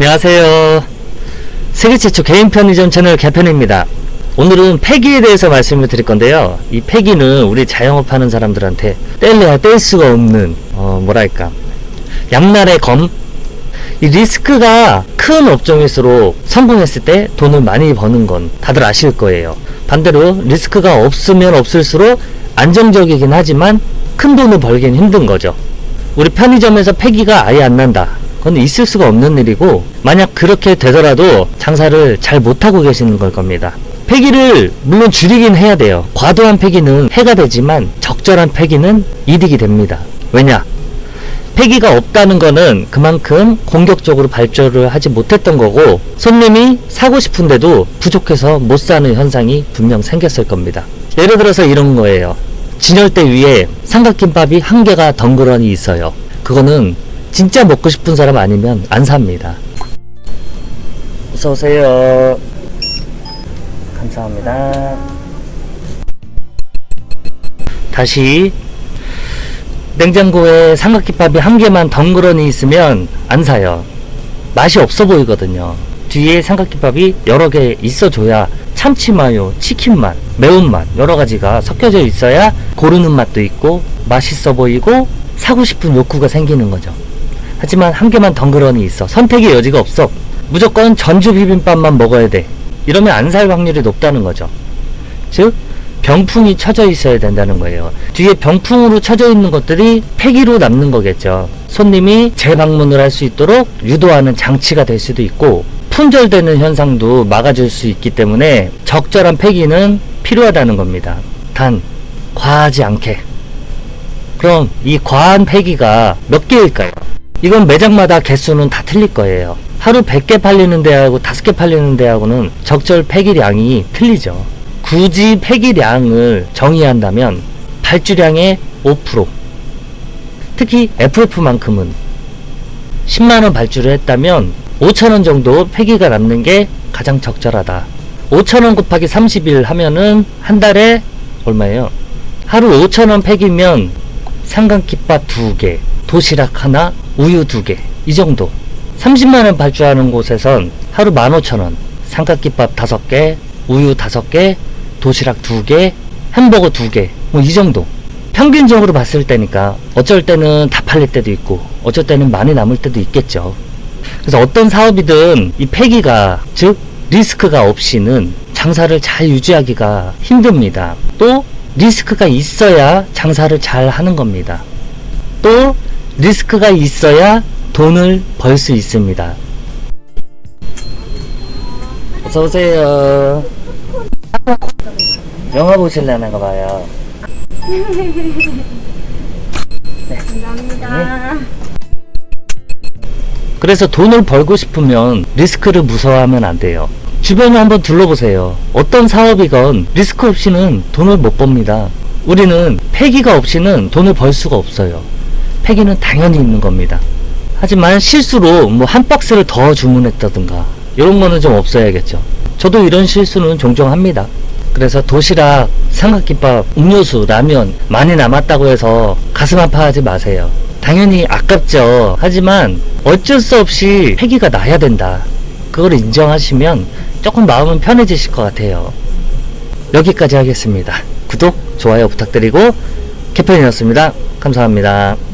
안녕하세요. 세계 최초 개인 편의점 채널 개편입니다. 오늘은 폐기에 대해서 말씀을 드릴 건데요. 이 폐기는 우리 자영업하는 사람들한테 뗄래야 뗄 수가 없는 어 뭐랄까 양날의 검. 이 리스크가 큰 업종일수록 성공했을 때 돈을 많이 버는 건 다들 아실 거예요. 반대로 리스크가 없으면 없을수록 안정적이긴 하지만 큰 돈을 벌긴 힘든 거죠. 우리 편의점에서 폐기가 아예 안 난다. 그건 있을 수가 없는 일이고 만약 그렇게 되더라도 장사를 잘 못하고 계시는 걸 겁니다. 폐기를 물론 줄이긴 해야 돼요. 과도한 폐기는 해가 되지만 적절한 폐기는 이득이 됩니다. 왜냐? 폐기가 없다는 거는 그만큼 공격적으로 발전을 하지 못했던 거고 손님이 사고 싶은데도 부족해서 못 사는 현상이 분명 생겼을 겁니다. 예를 들어서 이런 거예요. 진열대 위에 삼각김밥이 한 개가 덩그러니 있어요. 그거는 진짜 먹고 싶은 사람 아니면 안 삽니다. 어서 오세요. 감사합니다. 다시 냉장고에 삼각김밥이 한 개만 덩그러니 있으면 안 사요. 맛이 없어 보이거든요. 뒤에 삼각김밥이 여러 개 있어줘야 참치 마요, 치킨 맛, 매운맛 여러 가지가 섞여져 있어야 고르는 맛도 있고 맛있어 보이고 사고 싶은 욕구가 생기는 거죠. 하지만 한 개만 덩그러니 있어. 선택의 여지가 없어. 무조건 전주 비빔밥만 먹어야 돼. 이러면 안 살 확률이 높다는 거죠. 즉 병풍이 쳐져 있어야 된다는 거예요. 뒤에 병풍으로 쳐져 있는 것들이 폐기로 남는 거겠죠. 손님이 재방문을 할 수 있도록 유도하는 장치가 될 수도 있고 품절되는 현상도 막아줄 수 있기 때문에 적절한 폐기는 필요하다는 겁니다. 단 과하지 않게. 그럼 이 과한 폐기가 몇 개일까요? 이건 매장마다 개수는 다 틀릴 거예요. 하루 100개 팔리는 데하고 5개 팔리는 데하고는 적절 폐기량이 틀리죠. 굳이 폐기량을 정의한다면 발주량의 5% 특히 FF만큼은 10만원 발주를 했다면 5천원 정도 폐기가 남는 게 가장 적절하다 5천원 곱하기 30일 하면은 한 달에 얼마예요? 하루 5천원 폐기면 삼각김밥 2개 도시락 하나 우유 2개 이 정도 30만원 발주하는 곳에선 하루 15,000원 삼각김밥 5개 우유 5개 도시락 2개, 햄버거 2개, 뭐 이 정도. 평균적으로 봤을 때니까 어쩔 때는 다 팔릴 때도 있고 어쩔 때는 많이 남을 때도 있겠죠. 그래서 어떤 사업이든 이 폐기가 즉 리스크가 없이는 장사를 잘 유지하기가 힘듭니다. 또 리스크가 있어야 장사를 잘 하는 겁니다. 또 리스크가 있어야 돈을 벌 수 있습니다. 어서 오세요. 영화 보실래나 봐요. 감사합니다. 그래서 돈을 벌고 싶으면 리스크를 무서워하면 안 돼요. 주변을 한번 둘러보세요. 어떤 사업이건 리스크 없이는 돈을 못 법니다. 우리는 폐기가 없이는 돈을 벌 수가 없어요. 폐기는 당연히 있는 겁니다. 하지만 실수로 뭐 한 박스를 더 주문했다든가 이런 거는 좀 없어야겠죠. 저도 이런 실수는 종종 합니다. 그래서 도시락, 삼각김밥, 음료수, 라면 많이 남았다고 해서 가슴 아파하지 마세요. 당연히 아깝죠. 하지만 어쩔 수 없이 폐기가 나야 된다. 그걸 인정하시면 조금 마음은 편해지실 것 같아요. 여기까지 하겠습니다. 구독, 좋아요 부탁드리고 개편이었습니다. 감사합니다.